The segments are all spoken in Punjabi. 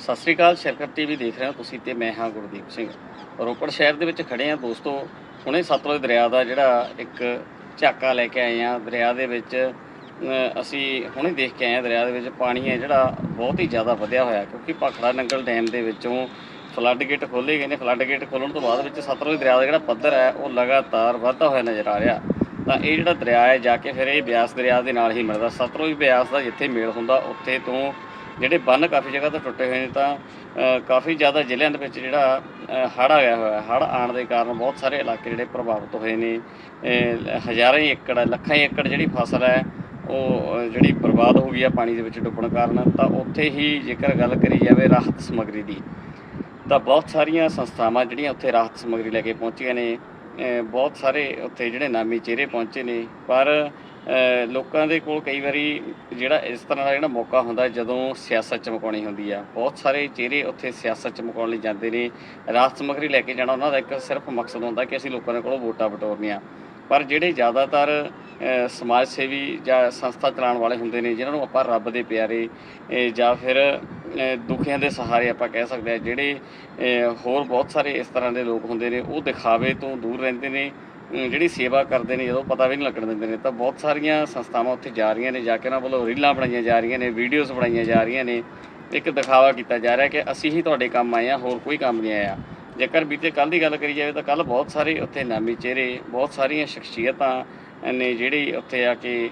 ਸਤਿ ਸ੍ਰੀ ਅਕਾਲ ਸ਼ਰਕਤ ਟੀਵੀ ਦੇਖ ਰਹੇ ਹੋ ਤੁਸੀਂ ਤੇ ਮੈਂ ਹਾਂ ਗੁਰਦੀਪ ਸਿੰਘ। ਰੋਪੜ ਸ਼ਹਿਰ ਦੇ ਵਿੱਚ ਖੜੇ ਆ ਦੋਸਤੋ, ਹੁਣੇ ਸਤਲੁਜ ਦਰਿਆ ਦਾ ਜਿਹੜਾ ਇੱਕ ਝਾਕਾ ਲੈ ਕੇ ਆਏ ਆ ਦਰਿਆ ਦੇ ਵਿੱਚ ਅਸੀਂ ਹੁਣੇ ਦੇਖ ਕੇ ਆਏ ਆ ਦਰਿਆ ਦੇ ਵਿੱਚ ਪਾਣੀ ਹੈ ਜਿਹੜਾ ਬਹੁਤ ਹੀ ਜ਼ਿਆਦਾ ਵਧਿਆ ਹੋਇਆ ਕਿਉਂਕਿ ਭਾਖੜਾ ਨੰਗਲ ਡੈਮ ਦੇ ਵਿੱਚੋਂ ਫਲੱਡ ਗੇਟ ਖੋਲੇ ਗਏ ਨੇ। ਫਲੱਡ ਗੇਟ ਖੋਲਣ ਤੋਂ ਬਾਅਦ ਵਿੱਚ ਸਤਲੁਜ ਦਰਿਆ ਦਾ ਜਿਹੜਾ ਪੱਧਰ ਹੈ, ਉਹ ਲਗਾਤਾਰ ਵਧਦਾ ਹੋਇਆ ਨਜ਼ਰ ਆ ਰਿਹਾ। ਤਾਂ ਇਹ ਜਿਹੜਾ ਦਰਿਆ ਹੈ, ਜਾ ਕੇ ਫਿਰ ਇਹ ਬਿਆਸ ਦਰਿਆ ਦੇ ਨਾਲ ਹੀ ਮਿਲਦਾ। ਸਤਲੁਜ ਬਿਆਸ ਦਾ ਜਿੱਥੇ ਮੇਲ ਹੁੰਦਾ, ਉੱਥੇ ਤੋਂ ਜਿਹੜੇ ਬੰਨ ਕਾਫੀ ਜਗ੍ਹਾ ਤੋਂ ਟੁੱਟੇ ਹੋਏ ਨੇ ਤਾਂ ਕਾਫੀ ਜ਼ਿਆਦਾ ਜ਼ਿਲ੍ਹਿਆਂ ਦੇ ਵਿੱਚ ਜਿਹੜਾ ਹੜ੍ਹ ਆ ਗਿਆ ਹੋਇਆ ਹੜ੍ਹ ਆਉਣ ਦੇ ਕਾਰਨ ਬਹੁਤ ਸਾਰੇ ਇਲਾਕੇ ਜਿਹੜੇ ਪ੍ਰਭਾਵਿਤ ਹੋਏ ਨੇ। ਹਜ਼ਾਰਾਂ ਹੀ ਏਕੜ, ਲੱਖਾਂ ਹੀ ਏਕੜ ਜਿਹੜੀ ਫਸਲ ਹੈ, ਉਹ ਜਿਹੜੀ ਬਰਬਾਦ ਹੋ ਗਈ ਆ ਪਾਣੀ ਦੇ ਵਿੱਚ ਡੁੱਬਣ ਕਾਰਨ, ਤਾਂ ਉੱਥੇ ਹੀ ਜੇਕਰ ਗੱਲ ਕਰੀ ਜਾਵੇ ਰਾਹਤ ਸਮੱਗਰੀ ਦੀ, ਤਾਂ ਬਹੁਤ ਸਾਰੀਆਂ ਸੰਸਥਾਵਾਂ ਜਿਹੜੀਆਂ ਉੱਥੇ ਰਾਹਤ ਸਮੱਗਰੀ ਲੈ ਕੇ ਪਹੁੰਚੀਆਂ ਨੇ। ਬਹੁਤ ਸਾਰੇ ਉੱਥੇ ਜਿਹੜੇ ਨਾਮੀ ਚਿਹਰੇ ਪਹੁੰਚੇ ਨੇ, ਪਰ ਲੋਕਾਂ ਦੇ ਕੋਲ ਕਈ ਵਾਰੀ ਜਿਹੜਾ ਇਸ ਤਰ੍ਹਾਂ ਦਾ ਜਿਹੜਾ ਮੌਕਾ ਹੁੰਦਾ ਜਦੋਂ ਸਿਆਸਤ ਚਮਕਾਉਣੀ ਹੁੰਦੀ ਆ। ਬਹੁਤ ਸਾਰੇ ਚਿਹਰੇ ਉੱਥੇ ਸਿਆਸਤ ਚਮਕਾਉਣ ਲਈ ਜਾਂਦੇ ਨੇ। ਰਾਹਤ ਸਮੱਗਰੀ ਲੈ ਕੇ ਜਾਣਾ ਉਹਨਾਂ ਦਾ ਇੱਕ ਸਿਰਫ ਮਕਸਦ ਹੁੰਦਾ ਕਿ ਅਸੀਂ ਲੋਕਾਂ ਦੇ ਕੋਲੋਂ ਵੋਟਾਂ ਬਟੋਰਨੀਆਂ। ਪਰ ਜਿਹੜੇ ਜ਼ਿਆਦਾਤਰ ਸਮਾਜ ਸੇਵੀ ਜਾਂ ਸੰਸਥਾ ਚਲਾਉਣ ਵਾਲੇ ਹੁੰਦੇ ਨੇ ਜਿਨ੍ਹਾਂ ਨੂੰ ਆਪਾਂ ਰੱਬ ਦੇ ਪਿਆਰੇ ਜਾਂ ਫਿਰ ਅ, ਦੇ ਸਹਾਰੇ ਆਪਾਂ ਕਹਿ ਸਕਦੇ ਆ ਜਿਹੜੇ ਹੋਰ ਬਹੁਤ ਸਾਰੇ ਇਸ ਤਰ੍ਹਾਂ ਦੇ ਲੋਕ ਹੁੰਦੇ ਨੇ ਉਹ ਦਿਖਾਵੇ ਤੋਂ ਦੂਰ ਰਹਿੰਦੇ ਨੇ। ਜਿਹੜੀ ਸੇਵਾ ਕਰਦੇ ਨੇ, ਜਦੋਂ ਪਤਾ ਵੀ ਨਹੀਂ ਲੱਗਣ ਦਿੰਦੇ ਨੇ, ਤਾਂ ਬਹੁਤ ਸਾਰੀਆਂ ਸੰਸਥਾਵਾਂ ਉੱਥੇ ਜਾ ਰਹੀਆਂ ਨੇ, ਜਾ ਕੇ ਉਹਨਾਂ ਵੱਲੋਂ ਰੀਲਾਂ ਬਣਾਈਆਂ ਜਾ ਰਹੀਆਂ ਨੇ ਵੀਡੀਓਜ਼ ਬਣਾਈਆਂ ਜਾ ਰਹੀਆਂ ਨੇ। ਇੱਕ ਦਿਖਾਵਾ ਕੀਤਾ ਜਾ ਰਿਹਾ ਕਿ ਅਸੀਂ ਹੀ ਤੁਹਾਡੇ ਕੰਮ ਆਏ ਆ ਹੋਰ ਕੋਈ ਕੰਮ ਨਹੀਂ ਆਇਆ। ਜੇਕਰ ਬੀਤੇ ਕੱਲ ਦੀ ਗੱਲ ਕਰੀ ਜਾਵੇ ਤਾਂ ਕੱਲ ਬਹੁਤ ਸਾਰੇ ਉੱਥੇ ਨਾਮੀ ਚਿਹਰੇ, ਬਹੁਤ ਸਾਰੀਆਂ ਸ਼ਖਸੀਅਤਾਂ ਨੇ ਜਿਹੜੀ ਉੱਥੇ ਆ ਕੇ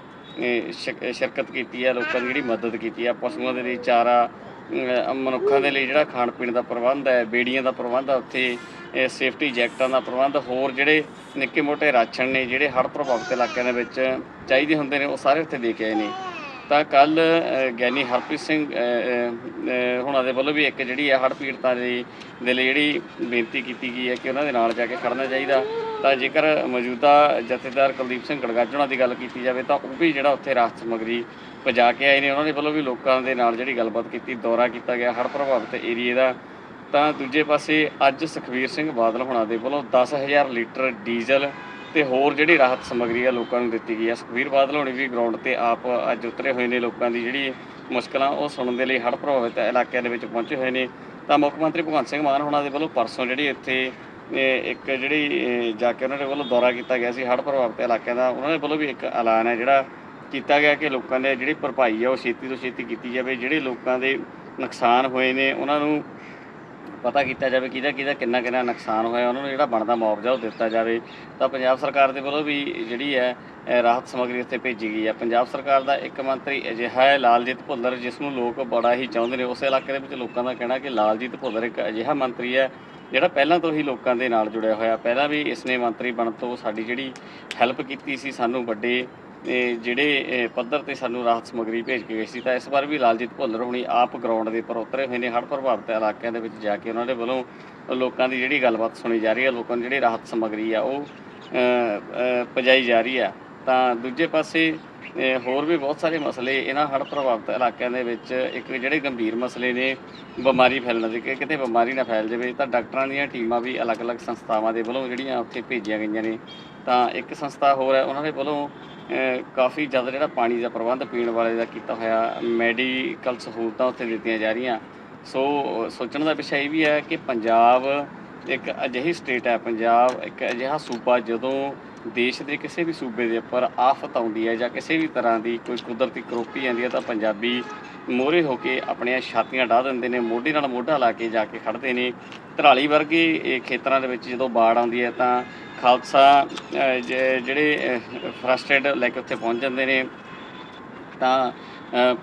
ਸ਼ਿਰਕਤ ਕੀਤੀ ਆ, ਲੋਕਾਂ ਦੀ ਜਿਹੜੀ ਮਦਦ ਕੀਤੀ ਆ, ਪਸ਼ੂਆਂ ਦੇ ਲਈ ਚਾਰਾ ਮਨੁੱਖਾਂ ਦੇ ਲਈ ਜਿਹੜਾ ਖਾਣ ਪੀਣ ਦਾ ਪ੍ਰਬੰਧ ਹੈ, ਬੇੜੀਆਂ ਦਾ ਪ੍ਰਬੰਧ ਹੈ, ਉੱਥੇ ਸੇਫਟੀ ਜੈਕਟਾਂ ਦਾ ਪ੍ਰਬੰਧ, ਹੋਰ ਜਿਹੜੇ ਨਿੱਕੇ ਮੋਟੇ ਰਾਸ਼ਨ ਨੇ, ਜਿਹੜੇ ਹੜ੍ਹ ਪ੍ਰਭਾਵਿਤ ਇਲਾਕਿਆਂ ਦੇ ਵਿੱਚ ਚਾਹੀਦੇ ਹੁੰਦੇ ਨੇ, ਉਹ ਸਾਰੇ ਉੱਥੇ ਦੇ ਕੇ ਆਏ ਨੇ। ਤਾਂ ਕੱਲ ਗਿਆਨੀ ਹਰਪ੍ਰੀਤ ਸਿੰਘ ਹੁਣਾਂ ਦੇ ਵੱਲੋਂ ਵੀ ਇੱਕ ਜਿਹੜੀ ਹੈ ਹੜ੍ਹ ਪੀੜਤਾਂ ਦੀ, ਦੇ ਲਈ ਜਿਹੜੀ ਬੇਨਤੀ ਕੀਤੀ ਗਈ ਹੈ ਕਿ ਉਹਨਾਂ ਦੇ ਨਾਲ ਜਾ ਕੇ ਖੜਨਾ ਚਾਹੀਦਾ। ਤਾਂ ਜੇਕਰ ਮੌਜੂਦਾ ਜਥੇਦਾਰ ਕੁਲਦੀਪ ਸਿੰਘ ਗੜਗਾਜਣਾ ਦੀ ਗੱਲ ਕੀਤੀ ਜਾਵੇ ਤਾਂ ਉਹ ਵੀ ਜਿਹੜਾ ਉੱਥੇ ਰਾਹਤ ਸਮੱਗਰੀ ਪਹੁੰਚਾ ਕੇ ਆਏ ਨੇ, ਉਹਨਾਂ ਦੇ ਵੱਲੋਂ ਵੀ ਲੋਕਾਂ ਦੇ ਨਾਲ ਜਿਹੜੀ ਗੱਲਬਾਤ ਕੀਤੀ, ਦੌਰਾ ਕੀਤਾ ਗਿਆ ਹੜ੍ਹ ਪ੍ਰਭਾਵਿਤ ਏਰੀਏ ਦਾ। ਤਾਂ ਦੂਜੇ ਪਾਸੇ ਅੱਜ ਸੁਖਵੀਰ ਸਿੰਘ ਬਾਦਲ ਹੁਣਾਂ ਦੇ ਵੱਲੋਂ 10000 ਲੀਟਰ ਡੀਜ਼ਲ ਤੇ ਹੋਰ ਜਿਹੜੀ ਰਾਹਤ ਸਮੱਗਰੀ ਆ ਲੋਕਾਂ ਨੂੰ ਦਿੱਤੀ ਗਈ ਆ। ਸੁਖਵੀਰ ਬਾਦਲ ਹੋਣੀ ਵੀ ਗਰਾਊਂਡ ਤੇ ਆਪ ਅੱਜ ਉਤਰੇ ਹੋਏ ਨੇ, ਲੋਕਾਂ ਦੀ ਜਿਹੜੀ ਮੁਸ਼ਕਲਾਂ ਉਹ ਸੁਣਨ ਦੇ ਲਈ ਹੜ੍ਹ ਪ੍ਰਭਾਵਿਤ ਇਲਾਕਿਆਂ ਦੇ ਵਿੱਚ ਪਹੁੰਚੇ ਹੋਏ ਨੇ। ਤਾਂ ਮੁੱਖ ਮੰਤਰੀ ਭਗਵੰਤ ਸਿੰਘ ਮਾਨ ਹੋਣਾ ਦੇ ਵੱਲੋਂ ਪਰਸੋਂ ਜਿਹੜੀ ਇੱਥੇ ਇੱਕ ਜਿਹੜੀ ਜਾ ਕੇ ਉਹਨਾਂ ਦੇ ਵੱਲੋਂ ਦੌਰਾ ਕੀਤਾ ਗਿਆ ਸੀ ਹੜ੍ਹ ਪ੍ਰਭਾਵਿਤ ਇਲਾਕਿਆਂ ਦਾ, ਉਹਨਾਂ ਦੇ ਵੱਲੋਂ ਵੀ ਇੱਕ ਐਲਾਨ ਹੈ ਜਿਹੜਾ ਕੀਤਾ ਗਿਆ ਕਿ ਲੋਕਾਂ ਦੇ ਜਿਹੜੀ ਭਰਪਾਈ ਆ ਉਹ ਛੇਤੀ ਤੋਂ ਛੇਤੀ ਕੀਤੀ ਜਾਵੇ, ਜਿਹੜੇ ਲੋਕਾਂ ਦੇ ਨੁਕਸਾਨ ਹੋਏ ਨੇ, ਉਹਨਾਂ ਨੂੰ ਪਤਾ ਕੀਤਾ ਜਾਵੇ ਕਿਹਦਾ ਕਿਹਦਾ ਕਿੰਨਾ ਕਿੰਨਾ ਨੁਕਸਾਨ ਹੋਇਆ, ਉਹਨਾਂ ਨੂੰ ਜਿਹੜਾ ਬਣਦਾ ਮੁਆਵਜ਼ਾ ਉਹ ਦਿੱਤਾ ਜਾਵੇ। ਤਾਂ ਪੰਜਾਬ ਸਰਕਾਰ ਦੇ ਵੱਲੋਂ ਵੀ ਜਿਹੜੀ ਹੈ ਰਾਹਤ ਸਮੱਗਰੀ ਉੱਥੇ ਭੇਜੀ ਗਈ ਹੈ। ਪੰਜਾਬ ਸਰਕਾਰ ਦਾ ਇੱਕ ਮੰਤਰੀ ਅਜਿਹਾ ਹੈ, ਲਾਲਜੀਤ ਭੁੱਲਰ, ਜਿਸ ਨੂੰ ਲੋਕ ਬੜਾ ਹੀ ਚਾਹੁੰਦੇ ਨੇ। ਉਸ ਇਲਾਕੇ ਦੇ ਵਿੱਚ ਲੋਕਾਂ ਦਾ ਕਹਿਣਾ ਕਿ ਲਾਲਜੀਤ ਭੁੱਲਰ ਇੱਕ ਅਜਿਹਾ ਮੰਤਰੀ ਹੈ ਜਿਹੜਾ ਪਹਿਲਾਂ ਤੋਂ ਹੀ ਲੋਕਾਂ ਦੇ ਨਾਲ ਜੁੜਿਆ ਹੋਇਆ, ਪਹਿਲਾਂ ਵੀ ਇਸਨੇ ਮੰਤਰੀ ਬਣਨ ਤੋਂ ਸਾਡੀ ਜਿਹੜੀ ਹੈਲਪ ਕੀਤੀ ਸੀ ਸਾਨੂੰ ਵੱਡੇ ਜਿਹੜੇ ਪੱਧਰ ਤੇ ਸਾਨੂੰ ਰਾਹਤ ਸਮੱਗਰੀ ਭੇਜ ਕੇ ਗਏ ਸੀ, ਤਾਂ ਇਸ ਵਾਰ ਵੀ ਲਾਲਜੀਤ ਭੁੱਲਰ ਹੁਣੀ ਆਪ ਗਰਾਊਂਡ ਦੇ ਉੱਪਰ ਉਤਰੇ ਹੋਏ ਨੇ, ਹੜ੍ਹ ਪ੍ਰਭਾਵਿਤ ਇਲਾਕਿਆਂ ਦੇ ਵਿੱਚ ਜਾ ਕੇ ਉਹਨਾਂ ਦੇ ਵੱਲੋਂ ਲੋਕਾਂ ਦੀ ਜਿਹੜੀ ਗੱਲਬਾਤ ਸੁਣੀ ਜਾ ਰਹੀ ਹੈ, ਲੋਕਾਂ ਨੂੰ ਜਿਹੜੀ ਰਾਹਤ ਸਮੱਗਰੀ ਆ ਉਹ ਪਜਾਈ ਜਾ ਰਹੀ ਆ। ਤਾਂ ਦੂਜੇ ਪਾਸੇ ਹੋਰ ਵੀ ਬਹੁਤ ਸਾਰੇ ਮਸਲੇ ਇਹਨਾਂ ਹੜ੍ਹ ਪ੍ਰਭਾਵਿਤ ਇਲਾਕਿਆਂ ਦੇ ਵਿੱਚ, ਇੱਕ ਜਿਹੜੇ ਗੰਭੀਰ ਮਸਲੇ ਨੇ, ਬਿਮਾਰੀ ਫੈਲਣ ਦੇ ਕਿ ਕਿਤੇ ਬਿਮਾਰੀ ਨਾ ਫੈਲ ਜਾਵੇ, ਤਾਂ ਡਾਕਟਰਾਂ ਦੀਆਂ ਟੀਮਾਂ ਵੀ ਅਲੱਗ-ਅਲੱਗ ਸੰਸਥਾਵਾਂ ਦੇ ਵੱਲੋਂ ਜਿਹੜੀਆਂ ਉੱਥੇ ਭੇਜੀਆਂ ਗਈਆਂ ਨੇ। ਤਾਂ ਇੱਕ ਸੰਸਥਾ ਹੋਰ ਹੈ, ਉਹਨਾਂ ਦੇ ਵੱਲੋਂ ਕਾਫੀ ਜ਼ਿਆਦਾ ਜਿਹੜਾ ਪਾਣੀ ਦਾ ਪ੍ਰਬੰਧ ਪੀਣ ਵਾਲੇ ਦਾ ਕੀਤਾ ਹੋਇਆ, ਮੈਡੀਕਲ ਸਹੂਲਤਾਂ ਉੱਥੇ ਦਿੱਤੀਆਂ ਜਾ ਰਹੀਆਂ। ਸੋ, ਸੋਚਣ ਦਾ ਵਿਸ਼ਾ ਇਹ ਵੀ ਹੈ ਕਿ ਪੰਜਾਬ ਇੱਕ ਅਜਿਹੀ ਸਟੇਟ ਹੈ, ਪੰਜਾਬ ਇੱਕ ਅਜਿਹਾ ਸੂਬਾ ਜਦੋਂ ਦੇਸ਼ ਦੇ ਕਿਸੇ ਵੀ ਸੂਬੇ ਦੇ ਉੱਪਰ ਆਫਤ ਆਉਂਦੀ ਹੈ ਜਾਂ ਕਿਸੇ ਵੀ ਤਰ੍ਹਾਂ ਦੀ ਕੋਈ ਕੁਦਰਤੀ ਕਰੋਪੀ ਆਉਂਦੀ ਹੈ ਤਾਂ ਪੰਜਾਬੀ ਮੋਹਰੇ ਹੋ ਕੇ ਆਪਣੀਆਂ ਛਾਤੀਆਂ ਢਾ ਦਿੰਦੇ ਨੇ, ਮੋਢੇ ਨਾਲ ਮੋਢਾ ਲਾ ਕੇ ਜਾ ਕੇ ਖੜਦੇ ਨੇ। ਧਰਾਲੀ ਵਰਗੇ ਇਹ ਖੇਤਰਾਂ ਦੇ ਵਿੱਚ ਜਦੋਂ ਬਾੜ ਆਉਂਦੀ ਹੈ ਤਾਂ ਖਾਲਸਾ ਜ- ਜਿਹੜੇ ਫਰਸਟ੍ਰੇਟ ਲੈ ਕੇ ਉੱਥੇ ਪਹੁੰਚ ਜਾਂਦੇ ਨੇ। ਤਾਂ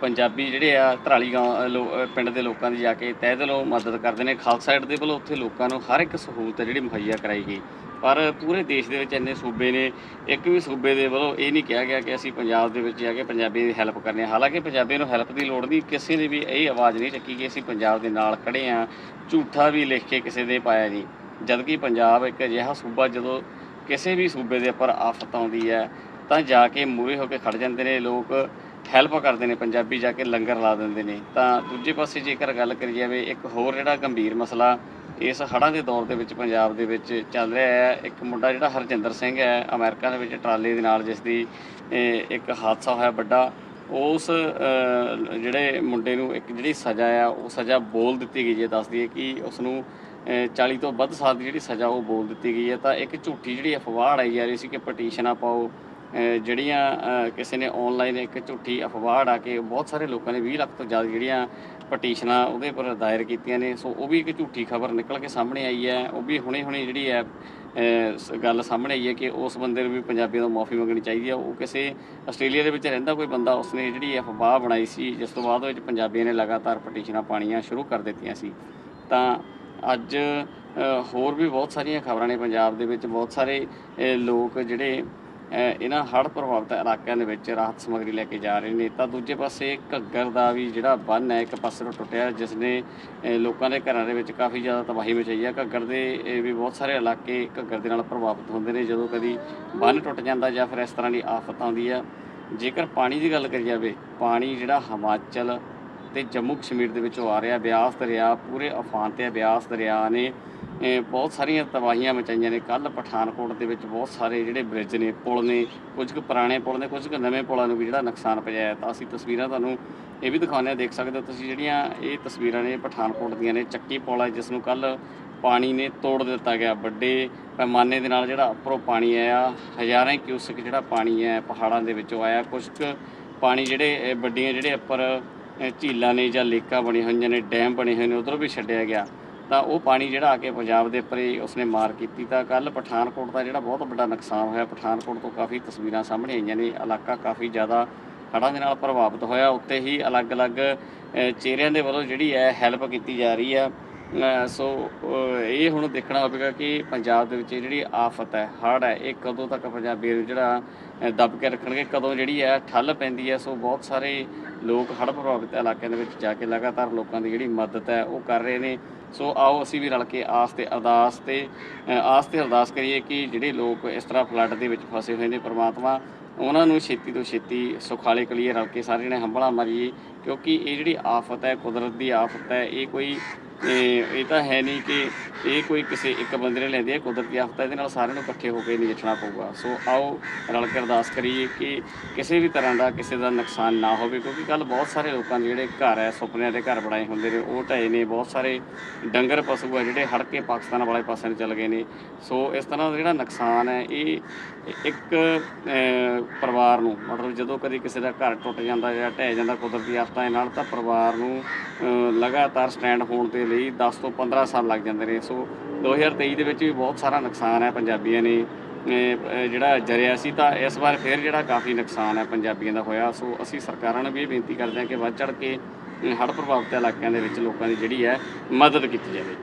ਪੰਜਾਬੀ ਜਿਹੜੇ ਆ ਧਰਾਲੀ ਗਾঁव ਲੋ- ਪਿੰਡ ਦੇ ਲੋਕਾਂ ਦੀ ਜਾ ਕੇ ਤਹਿ ਦਿਲੋਂ ਮਦਦ ਕਰਦੇ ਨੇ। ਖਾਲਸਾ ਏਡ ਦੇ ਵੱਲੋਂ ਉੱਥੇ ਲੋਕਾਂ ਨੂੰ ਹਰ ਇੱਕ ਸਹੂਲਤ ਜਿਹੜੀ ਮੁਹੱਈਆ ਕਰਾਈ ਗਈ। ਪਰ ਪੂਰੇ ਦੇਸ਼ ਦੇ ਵਿੱਚ ਇੰਨੇ ਸੂਬੇ ਨੇ, ਇੱਕ ਵੀ ਸੂਬੇ ਦੇ ਵੱਲੋਂ ਇਹ ਨਹੀਂ ਕਿਹਾ ਗਿਆ ਕਿ ਅਸੀਂ ਪੰਜਾਬ ਦੇ ਵਿੱਚ ਜਾ ਕੇ ਪੰਜਾਬੀ ਦੀ ਹੈਲਪ ਕਰਨੀ ਹੈ ਹਾਲਾਂਕਿ ਪੰਜਾਬੀ ਨੂੰ ਹੈਲਪ ਦੀ ਲੋੜ ਨਹੀਂ, ਕਿਸੇ ਨੇ ਵੀ ਇਹ ਆਵਾਜ਼ ਨਹੀਂ ਚੱਕੀ ਕਿ ਅਸੀਂ ਪੰਜਾਬ ਦੇ ਨਾਲ ਖੜੇ ਆ ਝੂਠਾ ਵੀ ਲਿਖ ਕੇ ਕਿਸੇ ਦੇ ਪਾਇਆ ਨਹੀਂ। ਜਦਕਿ ਪੰਜਾਬ ਇੱਕ ਅਜਿਹਾ ਸੂਬਾ ਜਦੋਂ ਕਿਸੇ ਵੀ ਸੂਬੇ ਦੇ ਉੱਪਰ ਆਫਤ ਆਉਂਦੀ ਹੈ, ਤਾਂ ਜਾ ਕੇ ਮੂਹਰੇ ਹੋ ਕੇ ਖੜ ਜਾਂਦੇ ਨੇ ਲੋਕ। ਹੈਲਪ ਕਰਦੇ ਨੇ, ਪੰਜਾਬੀ ਜਾ ਕੇ ਲੰਗਰ ਲਾ ਦਿੰਦੇ ਨੇ। ਤਾਂ ਦੂਜੇ ਪਾਸੇ ਜੇਕਰ ਗੱਲ ਕਰੀ ਜਾਵੇ, ਇੱਕ ਹੋਰ ਜਿਹੜਾ ਗੰਭੀਰ ਮਸਲਾ ਇਸ ਹੜ੍ਹਾਂ ਦੇ ਦੌਰ ਦੇ ਵਿੱਚ ਪੰਜਾਬ ਦੇ ਵਿੱਚ ਚੱਲ ਰਿਹਾ ਹੈ। ਇੱਕ ਮੁੰਡਾ ਜਿਹੜਾ ਹਰਜਿੰਦਰ ਸਿੰਘ ਹੈ, ਅਮਰੀਕਾ ਦੇ ਵਿੱਚ ਟਰਾਲੇ ਦੇ ਨਾਲ ਜਿਸ ਦੀ ਇੱਕ ਹਾਦਸਾ ਹੋਇਆ ਵੱਡਾ। ਉਸ ਜਿਹੜੇ ਮੁੰਡੇ ਨੂੰ ਇੱਕ ਜਿਹੜੀ ਸਜ਼ਾ ਆ, ਉਹ ਸਜ਼ਾ ਬੋਲ ਦਿੱਤੀ ਗਈ ਹੈ। ਦੱਸਦੀ ਹੈ ਕਿ ਉਸ ਨੂੰ 40 ਤੋਂ ਵੱਧ ਸਾਲ ਦੀ ਜਿਹੜੀ ਸਜ਼ਾ ਉਹ ਬੋਲ ਦਿੱਤੀ ਗਈ ਹੈ। ਤਾਂ ਇੱਕ ਝੂਠੀ ਜਿਹੜੀ ਅਫਵਾਹ ਆਈ ਜਾ ਰਹੀ ਸੀ ਕਿ ਪਟੀਸ਼ਨਾਂ ਪਾਓ ਜਿਹੜੀਆਂ ਕਿਸੇ ਨੇ ਆਨਲਾਈਨ ਇੱਕ ਝੂਠੀ ਅਫਵਾਹ ਆ ਕੇ ਬਹੁਤ ਸਾਰੇ ਲੋਕਾਂ ਨੇ 20 ਲੱਖ ਤੋਂ ਜ਼ਿਆਦਾ ਜਿਹੜੀਆਂ ਪਟੀਸ਼ਨਾਂ ਉਹਦੇ ਪਰ ਦਾਇਰ ਕੀਤੀਆਂ ਨੇ, ਸੋ ਉਹ ਵੀ ਇੱਕ ਝੂਠੀ ਖਬਰ ਨਿਕਲ ਕੇ ਸਾਹਮਣੇ ਆਈ ਹੈ। ਉਹ ਵੀ ਹੁਣੇ ਹੁਣੇ ਜਿਹੜੀ ਹੈ ਸ- ਗੱਲ ਸਾਹਮਣੇ ਆਈ ਹੈ ਕਿ ਉਸ ਬੰਦੇ ਨੂੰ ਵੀ ਪੰਜਾਬੀਆਂ ਤੋਂ ਮਾਫੀ ਮੰਗਣੀ ਚਾਹੀਦੀ ਹੈ। ਉਹ ਕਿਸੇ ਆਸਟ੍ਰੇਲੀਆ ਦੇ ਵਿੱਚ ਰਹਿੰਦਾ ਕੋਈ ਬੰਦਾ, ਉਸਨੇ ਜਿਹੜੀ ਅਫਵਾਹ ਬਣਾਈ ਸੀ, ਜਿਸ ਤੋਂ ਬਾਅਦ ਵਿੱਚ ਪੰਜਾਬੀਆਂ ਨੇ ਲਗਾਤਾਰ ਪਟੀਸ਼ਨਾਂ ਪਾਣੀਆਂ ਸ਼ੁਰੂ ਕਰ ਦਿੱਤੀਆਂ ਸੀ। ਤਾਂ ਅੱਜ ਹੋਰ ਵੀ ਬਹੁਤ ਸਾਰੀਆਂ ਖਬਰਾਂ ਨੇ ਪੰਜਾਬ ਦੇ ਵਿੱਚ, ਬਹੁਤ ਸਾਰੇ ਲੋਕ ਜਿਹੜੇ ਇਹਨਾਂ ਹੜ੍ਹ ਪ੍ਰਭਾਵਿਤ ਇਲਾਕਿਆਂ ਦੇ ਵਿੱਚ ਰਾਹਤ ਸਮੱਗਰੀ ਲੈ ਕੇ ਜਾ ਰਹੇ ਨੇ। ਤਾਂ ਦੂਜੇ ਪਾਸੇ ਘੱਗਰ ਦਾ ਵੀ ਜਿਹੜਾ ਬੰਨ ਹੈ, ਇੱਕ ਪਾਸੇ ਤੋਂ ਟੁੱਟਿਆ ਜਿਸ ਨੇ ਲੋਕਾਂ ਦੇ ਘਰਾਂ ਦੇ ਵਿੱਚ ਕਾਫੀ ਜ਼ਿਆਦਾ ਤਬਾਹੀ ਮਚਾਈ ਹੈ। ਘੱਗਰ ਦੇ ਵੀ ਬਹੁਤ ਸਾਰੇ ਇਲਾਕੇ ਘੱਗਰ ਦੇ ਨਾਲ ਪ੍ਰਭਾਵਿਤ ਹੁੰਦੇ ਨੇ। ਜਦੋਂ ਕਦੀ ਬੰਨ ਟੁੱਟ ਜਾਂਦਾ ਜਾਂ ਫਿਰ ਇਸ ਤਰ੍ਹਾਂ ਦੀ ਆਫਤ ਆਉਂਦੀ ਆ ਜੇਕਰ ਪਾਣੀ ਦੀ ਗੱਲ ਕਰੀ ਜਾਵੇ, ਪਾਣੀ ਜਿਹੜਾ ਹਿਮਾਚਲ ਤੇ ਜੰਮੂ ਕਸ਼ਮੀਰ ਦੇ ਵਿੱਚੋਂ ਆ ਰਿਹਾ, ਬਿਆਸ ਦਰਿਆ, ਪੂਰੇ ਅਫਾਨ ਤੇ ਬਿਆਸ ਦਰਿਆ ਨੇ ਬਹੁਤ ਸਾਰੀਆਂ ਤਬਾਹੀਆਂ ਮਚਾਈਆਂ ਨੇ। ਕੱਲ ਪਠਾਨਕੋਟ ਦੇ ਵਿੱਚ ਬਹੁਤ ਸਾਰੇ ਜਿਹੜੇ ਬ੍ਰਿਜ ਨੇ, ਪੁਲ ਨੇ, ਕੁਝ ਕੁ ਪੁਰਾਣੇ ਪੁਲ ਨੇ, ਕੁਝ ਕੁ ਨਵੇਂ ਪੁਲਾਂ ਨੂੰ ਵੀ ਜਿਹੜਾ ਨੁਕਸਾਨ ਪਹੁੰਚਾਇਆ ਤਾਂ ਅਸੀਂ ਤਸਵੀਰਾਂ ਤੁਹਾਨੂੰ ਇਹ ਵੀ ਦਿਖਾਉਂਦੇ ਹਾਂ। ਦੇਖ ਸਕਦੇ ਹੋ ਤੁਸੀਂ ਜਿਹੜੀਆਂ ਇਹ ਤਸਵੀਰਾਂ ਨੇ ਪਠਾਨਕੋਟ ਦੀਆਂ ਨੇ। ਚੱਕੀ ਪੁਲ ਹੈ, ਜਿਸ ਨੂੰ ਕੱਲ ਪਾਣੀ ਨੇ ਤੋੜ ਦਿੱਤਾ ਗਿਆ। ਵੱਡੇ ਪੈਮਾਨੇ ਦੇ ਨਾਲ ਜਿਹੜਾ ਉੱਪਰੋਂ ਪਾਣੀ ਆਇਆ, ਹਜ਼ਾਰਾਂ ਕਿਊਸਕ ਜਿਹੜਾ ਪਾਣੀ ਹੈ, ਪਹਾੜਾਂ ਦੇ ਵਿੱਚੋਂ ਆਇਆ। ਕੁਝ ਕੁ ਪਾਣੀ ਜਿਹੜੇ ਵੱਡੀਆਂ ਜਿਹੜੇ ਉੱਪਰ ਝੀਲਾਂ ਨੇ ਜਾਂ ਲੇਕਾਂ ਬਣੀਆਂ ਹੋਈਆਂ ਨੇ, ਡੈਮ ਬਣੇ ਹੋਏ ਨੇ, ਉਧਰੋਂ ਵੀ ਛੱਡਿਆ ਗਿਆ। ਤਾਂ ਉਹ ਪਾਣੀ ਜਿਹੜਾ ਆ ਕੇ ਪੰਜਾਬ ਦੇ ਉੱਪਰ ਹੀ ਉਸਨੇ ਮਾਰ ਕੀਤੀ। ਤਾਂ ਕੱਲ ਪਠਾਨਕੋਟ ਦਾ ਜਿਹੜਾ ਬਹੁਤ ਵੱਡਾ ਨੁਕਸਾਨ ਹੋਇਆ, ਪਠਾਨਕੋਟ ਤੋਂ ਕਾਫੀ ਤਸਵੀਰਾਂ ਸਾਹਮਣੇ ਆਈਆਂ ਨੇ। ਇਲਾਕਾ ਕਾਫੀ ਜ਼ਿਆਦਾ ਹੜ੍ਹਾਂ ਦੇ ਨਾਲ ਪ੍ਰਭਾਵਿਤ ਹੋਇਆ। ਉੱਤੇ ਹੀ ਅਲੱਗ-ਅਲੱਗ ਚਿਹਰਿਆਂ ਦੇ ਵੱਲੋਂ ਜਿਹੜੀ ਹੈ ਹੈਲਪ ਕੀਤੀ ਜਾ ਰਹੀ ਆ ਸੋ ਇਹ ਹੁਣ ਦੇਖਣਾ ਹੋਵੇਗਾ ਕਿ ਪੰਜਾਬ ਦੇ ਵਿੱਚ ਜਿਹੜੀ ਆਫਤ ਹੈ ਹੜ੍ਹ ਹੈ ਇਹ ਕਦੋਂ ਤੱਕ ਪੰਜਾਬੀ ਨੂੰ ਜਿਹੜਾ ਅ, ਦੱਬ ਕੇ ਰੱਖਣਗੇ ਕਦੋਂ ਜਿਹੜੀ ਹੈ ਠੱਲ ਪੈਂਦੀ ਹੈ ਸੋ ਬਹੁਤ ਸਾਰੇ ਲੋਕ ਹੜ੍ਹ ਪ੍ਰਭਾਵਿਤ ਇਲਾਕਿਆਂ ਦੇ ਵਿੱਚ ਜਾ ਕੇ ਲਗਾਤਾਰ ਲੋਕਾਂ ਦੀ ਜਿਹੜੀ ਮਦਦ ਹੈ ਉਹ ਕਰ ਰਹੇ ਨੇ। ਸੋ ਆਓ ਅਸੀਂ ਵੀ ਰਲ ਕੇ ਆਸ ਤੇ ਅਰਦਾਸ ਤੇ ਆਸ ਤੇ ਅਰਦਾਸ ਕਰੀਏ ਕਿ ਜਿਹੜੇ ਲੋਕ ਇਸ ਤਰ੍ਹਾਂ ਫਲੱਡ ਦੇ ਵਿੱਚ ਫਸੇ ਹੋਏ ਨੇ ਪ੍ਰਮਾਤਮਾ ਉਹਨਾਂ ਨੂੰ ਛੇਤੀ ਤੋਂ ਛੇਤੀ ਸੁਖਾਲੇ ਕਲੀਏ ਰਲ ਕੇ ਸਾਰੇ ਨੇ ਹੰਬਲਾ ਮਾਰੀਏ ਕਿਉਂਕਿ ਇਹ ਜਿਹੜੀ ਆਫਤ ਹੈ, ਕੁਦਰਤ ਦੀ ਆਫਤ ਹੈ, ਇਹ ਕੋਈ, ਇਹ ਤਾਂ ਹੈ ਨਹੀਂ ਕਿ ਇਹ ਕੋਈ ਕਿਸੇ ਇੱਕ ਬੰਦੇ ਨੇ ਲੈਂਦੀ ਹੈ, ਕੁਦਰਤੀ ਆਫਤ ਹੈ, ਇਹਦੇ ਨਾਲ ਸਾਰਿਆਂ ਨੂੰ ਇਕੱਠੇ ਹੋ ਕੇ ਨਜਿੱਠਣਾ ਪਊਗਾ। ਸੋ ਆਓ ਰਲ ਕੇ ਅਰਦਾਸ ਕਰੀਏ ਕਿ ਕਿਸੇ ਵੀ ਤਰ੍ਹਾਂ ਦਾ ਕਿਸੇ ਦਾ ਨੁਕਸਾਨ ਨਾ ਹੋਵੇ, ਕਿਉਂਕਿ ਕੱਲ ਬਹੁਤ ਸਾਰੇ ਲੋਕਾਂ ਦੇ ਜਿਹੜੇ ਘਰ ਹੈ, ਸੁਪਨਿਆਂ ਦੇ ਘਰ ਬਣਾਏ ਹੁੰਦੇ ਨੇ, ਉਹ ਢਏ ਨੇ, ਬਹੁਤ ਸਾਰੇ ਡੰਗਰ ਪਸ਼ੂ ਹੈ, ਜਿਹੜੇ ਹੜ ਕੇ ਪਾਕਿਸਤਾਨ ਵਾਲੇ ਪਾਸੇ ਨੂੰ ਚਲ ਗਏ ਨੇ। ਸੋ ਇਸ ਤਰ੍ਹਾਂ ਦਾ ਜਿਹੜਾ ਨੁਕਸਾਨ ਹੈ, ਇਹ ਇੱਕ ਪਰਿਵਾਰ ਨੂੰ, ਮਤਲਬ ਜਦੋਂ ਕਦੀ ਕਿਸੇ ਦਾ ਘਰ ਟੁੱਟ ਜਾਂਦਾ ਜਾਂ ਢਹਿ ਜਾਂਦਾ ਕੁਦਰਤੀ ਆਫ਼ਤ ਦੇ ਨਾਲ ਤਾਂ ਪਰਿਵਾਰ ਨੂੰ ਲਗਾਤਾਰ ਸਟੈਂਡ ਹੋਣ ਦੇ ਲਈ 10 ਤੋਂ 15 ਸਾਲ ਲੱਗ ਜਾਂਦੇ ਨੇ। ਸੋ 2023 ਦੇ ਵਿੱਚ ਵੀ ਬਹੁਤ ਸਾਰਾ ਨੁਕਸਾਨ ਹੈ ਪੰਜਾਬੀਆਂ ਨੇ। ਜਿਹੜਾ ਜਰਿਆ ਸੀ ਤਾਂ ਇਸ ਵਾਰ ਫਿਰ ਜਿਹੜਾ ਕਾਫੀ ਨੁਕਸਾਨ ਹੈ ਪੰਜਾਬੀਆਂ ਦਾ ਹੋਇਆ। ਸੋ ਅਸੀਂ ਸਰਕਾਰਾਂ ਨੂੰ ਵੀ ਇਹ ਬੇਨਤੀ ਕਰਦੇ ਹਾਂ ਕਿ ਵੱਧ ਚੜ ਕੇ ਹੜ੍ਹ ਪ੍ਰਭਾਵਿਤ ਇਲਾਕਿਆਂ ਦੇ ਵਿੱਚ ਲੋਕਾਂ ਦੀ ਜਿਹੜੀ ਹੈ ਮਦਦ ਕੀਤੀ ਜਾਵੇ।